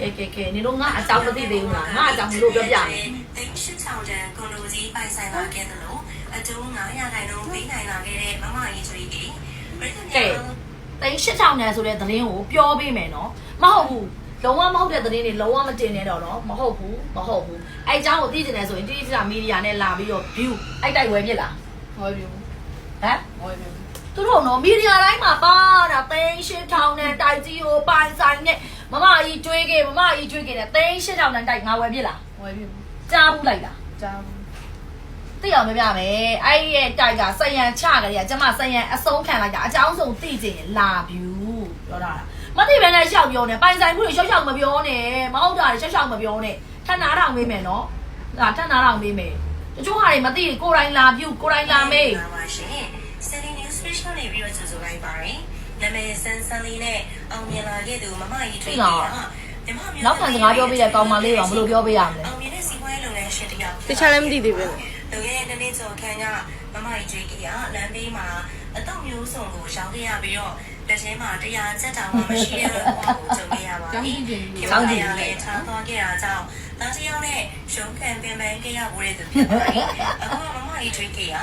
ကဲကဲကဲနင်တို့ငါအကြောင်းမသိသေးဘူးလားငါအကြောင်းမလို့ပြောပြမယ်တိတ်ရှစ်ချောင်းတန်ကွန်လိုကြီးပိုင်ဆိုင်လာခဲ့တယ်လို့အကျိုး900ခိုင်နှုန်းပေးနိုင်လာခဲ့တဲ့မမကြီးချွေးကြီးပြည်သူများတိန်8000နဲ့ဆိုတဲ့သတင်းကိုပြောပေးမယ်နော်မဟုတ်ဘူးလုံးဝမဟုတ်တဲ့သတင်းတွေလုံးဝမတင်နဲ့တော့နော်မဟုတ်ဘူးမဟုတ်ဘူးအဲအကြောင်းကိုသိကျင်တယ်ဆိုရင်တိတိကျကျမီဒီယာနဲ့လာပြီးတော့ view အိုက်တိုက်ဝဲဖြစ်လားဟောပြဟမ်ဟောပြသူတို့နော်မီဒီယာတိုင်းမှာပါတာတိန်8000နဲ့ တိုက်ကြီးကိုပိုင်ဆိုင်နဲ့မမကြီးကျွေးခဲ့မမကြီးကျွေးခဲ့တဲ့တိန်8000နဲ့တိုက်ငါဝယ်ဖြစ်လားဟောပြကြားဘူးလိုက်လားကြားသိအောင်မပြမယ်အဲ့ဒီရဲ့တိုက်ကစယံချကြတယ်ကကျမစယံအဆုံးခံလိုက်တာအကြောင်းဆုံးသိချင်ရင်လာဗျူပြောတာလားမသိဘဲနဲ့ရှောက်ပြောနေပိုင်ဆိုင်မှုတွေရှောက်ရှောက်မပြောနဲ့မဟုတ်တာတွေရှောက်ရှောက်မပြောနဲ့ထပ်နာထောင်မေးမယ်နော်ဒါထပ်နာထောင်မေးမယ်တချို့ဟာတွေမသိကိုယ်တိုင်လာဗျူကိုယ်တိုင်လာမေးပါရှင်စနေ news special လေးပြီးတော့ကြိုဆိုလိုက်ပါရယ် နာမည်ဆန်းဆန်းလေးနဲ့အောင်မြင်လာခဲ့သူမမကြီးထွေးကြီးကမြန်မာမျိုးနောက်ခံစကားပြောပြတဲ့ကောင်းမလေးရောဘယ်လိုပြောပြရမလဲအောင်မြင်တဲ့စီးပွားရေးလုပ်ငန်းရှင်တစ်ယောက်တခြားလည်းမသိသေးဘူးလူရဲ့တနေ့ကျော်ခန်းကမမကြီးကျွေးကြီးကလမ်းဘေးမှာအတော့မျိုးစုံကိုရောင်းခဲ့ရပြီးတော့လက်ထဲမှာတရားချက်တောင်မှမရှိတဲ့ဘဝကိုကြုံခဲ့ရပါပြီ။ကျောင်းကြည့်လည်းထားသွားခဲ့တာကြောင့်တန်းတယောက်နဲ့ရုံးခံပင်ပန်းခဲ့ရဖို့တဲ့သူဖြစ်ပါတယ်။အခုမမကြီးကျွေးကြီးက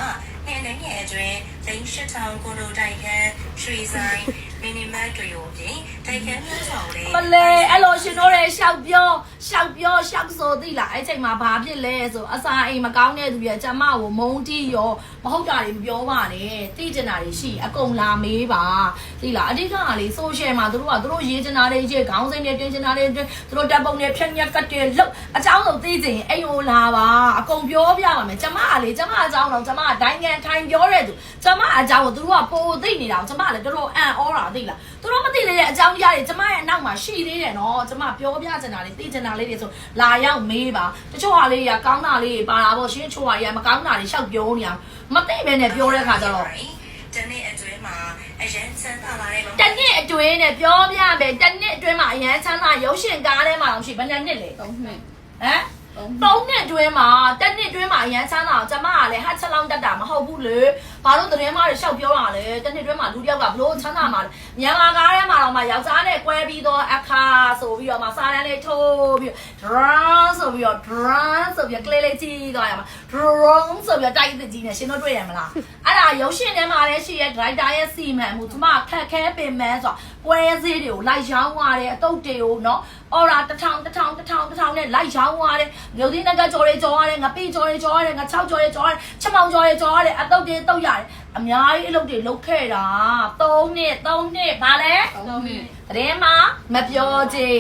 နေ့နေ့ရဲ့အတွင်းလိန်ရှစ်ထောင်ကိုလိုတိုက်ခန်း ရွှေဆိုင်မီနီမတ်တွေကိုပြင်တိုက်ခန်းမျိုးစုံလေးမလဲအဲ့လိုရှင်တို့ရဲ့ရှောက်ပြော ရှောက်ပြောရှောက်ဆိုသိလားအဲ့ချိန်မှာဘာဖြစ်လဲဆိုအစာအိမ်မကောင်းတဲ့သူရဲ့ကျမကိုမုန်းတီးရောမဟုတ်တာတွေမပြောပါနဲ့သိကျင်တာတွေရှိအကုန်လာမေးပါသိလားအဓိကကလေ social မှာသူတို့ကသူတို့ရေးချင်တာတွေရေးခေါင်းစိမ်းတွေတင်ချင်တာတွေတင်သူတို့တပ်ပုံတွေဖြတ်ညက်ကတ်တွေလောက်အကြောင်းဆုံးသိချင်ရင်အဲ့လိုလာပါအကုန်ပြောပြပါမယ်ကျမကလေကျမအကြောင်းတော့ကျမကဒိုင်းကန်ထိုင်ပြောတဲ့သူကျမအကြောင်းကိုသူတို့ကပိုသိနေတာကိုကျမကလည်းတော်တော်အံ့ဩတာသိလားသူတို့မသိသေးတဲ့အကြောင်းတရားတွေကျမရဲ့အနောက်မှာရှိသေးတယ်နော်ကျမပြောပြချင်တာလေးသိချင်တာလေးတွေဆိုလာရောက်မေးပါတချို့ဟာလေးတွေကကောင်းတာလေးတွေပါတာပေါ့ရှင်းချို့ဟာတွေကမကောင်းတာတွေရှောက်ပြောနေအောင်မသိပဲနဲ့ပြောတဲ့ခါကျတော့တနေ့အတွင်းမှာအရန်စမ်းသာလာတဲ့မမတနှစ်အတွင်းနဲ့ပြောပြမယ်တနှစ်အတွင်းမှာအရန်ချမ်းသာရုပ်ရှင်ကားထဲမှာတော့ရှိဘယ်နှစ်နှစ်လဲ3နှစ်ဟမ် သုံးနှစ်အတွင်းမှာတက်နှစ်အတွင်းမှာအရန်ချမ်းသာအောင်ကျမကလည်းဟတ်ချက်လောင်းတက်တာမဟုတ်ဘူးလေဘာလို့သတင်းမတွေရှောက်ပြောရလဲတက်နှစ်အတွင်းမှာလူတစ်ယောက်ကဘလို့ချမ်းသာမှာလဲမြန်မာကားထဲမှာတော့မှယောက်ျားနဲ့ကွဲပြီးတော့အခါဆိုပြီးတော့မှစားရန်လေးထိုးပြီး drone ဆိုပြီးတော့ drone ဆိုပြီးကလေးလေးကြီးသွားရမှာ drone ဆိုပြီးတိုက်သစ်ကြီးနဲ့ရှင်တို့တွေ့ရမလားအဲ့ဒါရုပ်ရှင်ထဲမှာလည်းရှိရဲ့ director ရဲ့စီမံမှုကျမခက်ခဲပင်မန်းဆိုပွဲစည်းတွေကိုလိုက်ရောင်းရတယ်အတုတ်တွေကိုနော်အော်ရာတစ်ထောင်တစ်ထောင်တစ်ထောင်တစ်ထောင်နဲ့လိုက်ရောင်းရတယ်မြို့သိနကကြော်တွေကြော်ရတယ်ငပိကြော်တွေကြော်ရတယ်ငချောက်ကြော်တွေကြော်ရတယ်ချက်မောင်ကြော်တွေကြော်ရတယ်အတုတ်တွေတုတ်ရတယ်အများကြီးအလုပ်တွေလုပ်ခဲ့တာ၃နှစ်၃နှစ်ဗာလဲ3နှစ်သတင်းမှာမပြောချင်